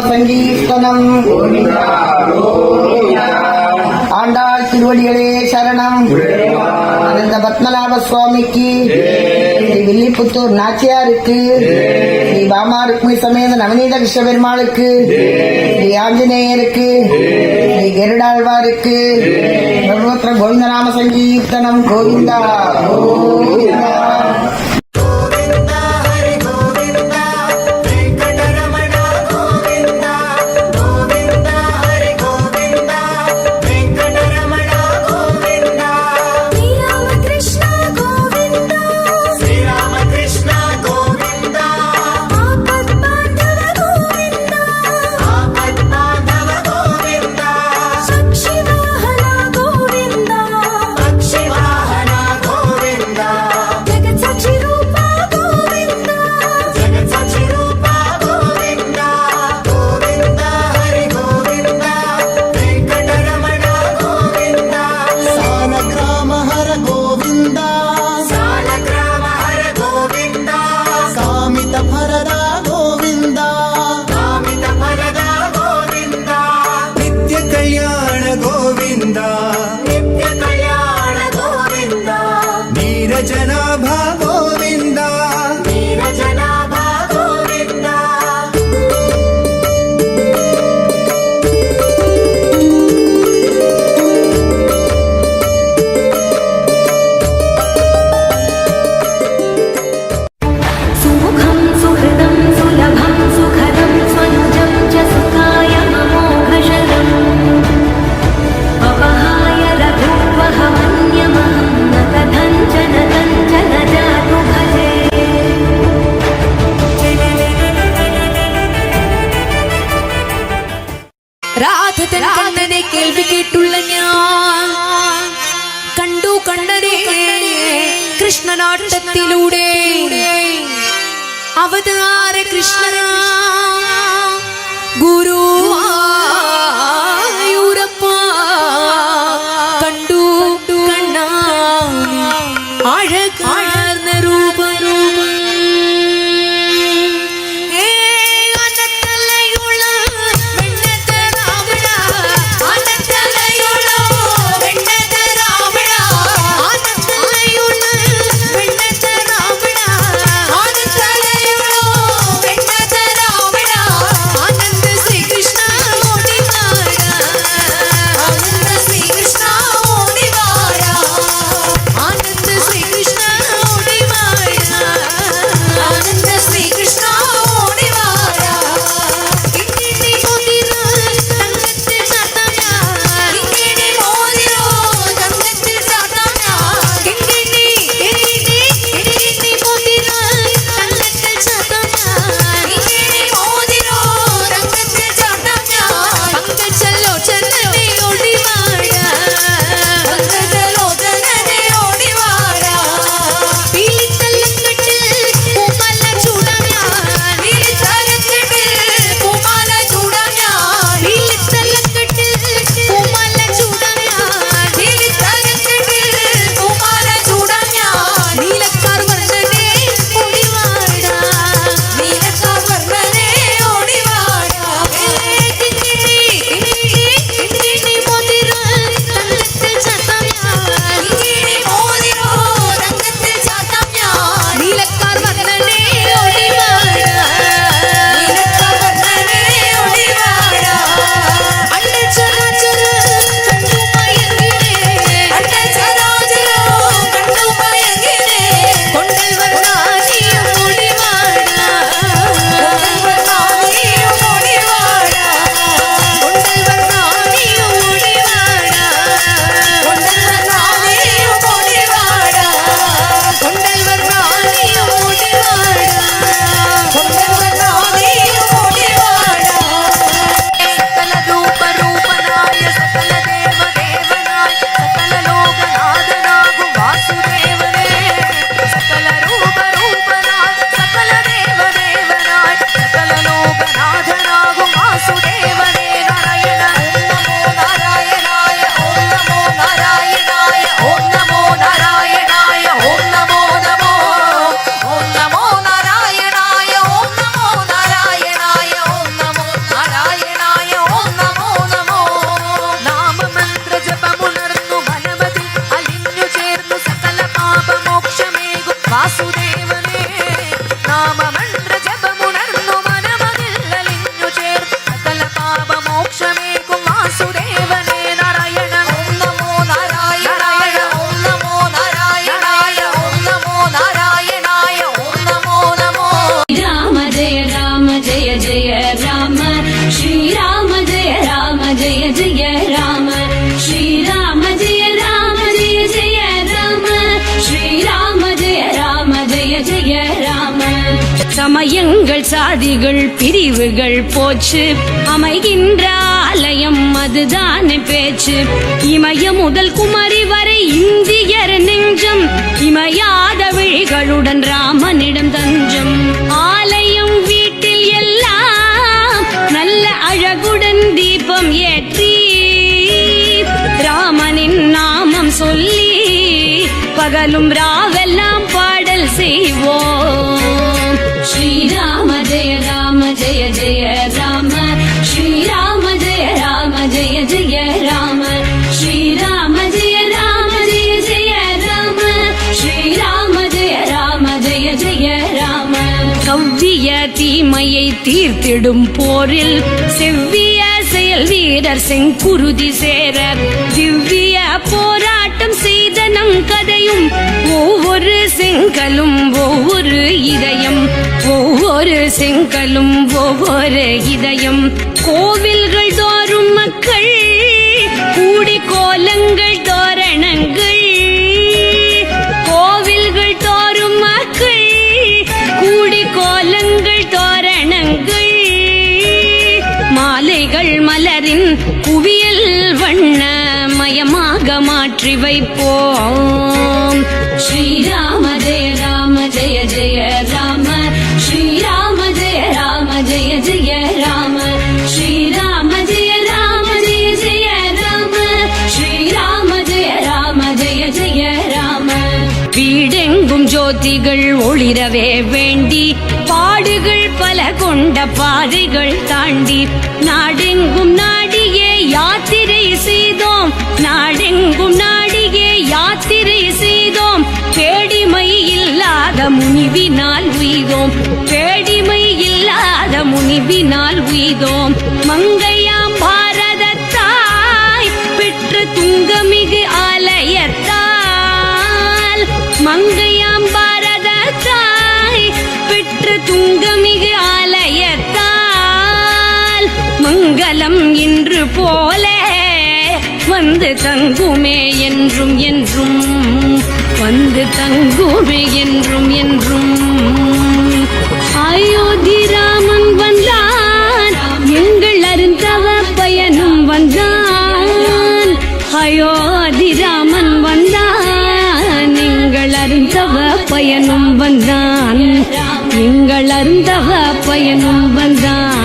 சங்கீர்த்தனம். ஆண்டாள் திருவடிகளே சரணம். அனந்த பத்மநாப சுவாமிக்கு ஸ்ரீ வில்லிபுத்தூர் நாச்சியாருக்கு. ஸ்ரீ பாமா ருக்மி சமேத நவநீத கிருஷ்ண பெருமாளுக்கு ஸ்ரீ ஆஞ்சநேயருக்கு. ஸ்ரீ கருடாழ்வாருக்கு. சர்வத்திர கோவிந்தநாம சங்கீர்த்தனம். கோவிந்தா கோவிந்தா. കൃഷ്ണനാട്ടത്തിലൂടെ. അവതാര കൃഷ്ണ ഗുരു കണ്ടു കണ്ണാണി. അഴകാർന്ന രൂപം சமயங்கள் சாதிகள் பிரிவுகள் போச்சு. அமைகின்ற ஆலயம் அதுதான் பேச்சு. இமய முதல் குமரி வரை இந்தியர் நெஞ்சம். இமையாத விழிகளுடன் ராமனிடம் தஞ்சம். ஆலயம் வீட்டில் எல்லாம் நல்ல அழகுடன் தீபம் ஏற்றி. ராமனின் நாமம் சொல்லி பகலும் ராவெல்லாம் பாடல் செய்வோம். ஜெய ராம ஜெய ஜெய ராம ஸ்ரீராம ஜெய ராம ஜெய ஜெய ராம ஸ்ரீராம ஜெய ராம ஜெய ஜெய ராம ஸ்ரீராம ஜெய ராம ஜெய ஜெய ராம கவ்விய தீமையை தீர்த்திடும் போரில் செவ்விய செயல் வீரர் செங்குருதி சேர திவ்விய போராட்டம் செய்த நம் கதையும் ஒவ்வொரு செங்கலும் ஒவ்வொரு இதயம். ஒவ்வொரு செங்கலும் ஒவ்வொரு இதயம். கோவில்கள் தோறும் மக்கள் கூடி கோலங்கள் தோரணங்கள். கோவில்கள் தோறும் மக்கள் கூடி கோலங்கள் தோரணங்கள். மாலைகள் மலரின் குவியல் வண்ண மயமாக மாற்றி வைப்போம். ஸ்ரீராம ஜெய ராம ஜெய ஜெய ராம. ஜெய ஜெய ராம ஸ்ரீராம ஜெய ராம ஜெய ஜெய ராம ஸ்ரீராம ஜெய ராம ஜெய ஜெய ராம. வீடெங்கும் ஜோதிகள் ஒளிரவே வேண்டி பாடுகள் பல கொண்ட பாதைகள் தாண்டி நாடெங்கும் நாடியே யாத்திரை செய்தோம் நாடெங்கும் நாடியே யாத்திரை செய்தோம். பேடிமை இல்லாத முனிவினால் உய்தோம் பேடிமை இல்லாத உய்தோம் மங்கையாம் பாரதத்தாய் பெற்ற துங்கமிகு ஆலயத்தால். மங்கையாம் பாரதத்தாய் பெற்ற துங்கமிகு ஆலயத்தால். மங்களம் இன்று போல வந்து தங்குமே என்றும் என்றும் வந்து தங்குமே என்றும் என்றும். அயோத்தி வந்தான் ராமன் வந்தான் நீங்கள் அருந்தவ பயனும் வந்தான். நீங்கள் அருந்தவ பயனும் வந்தான்.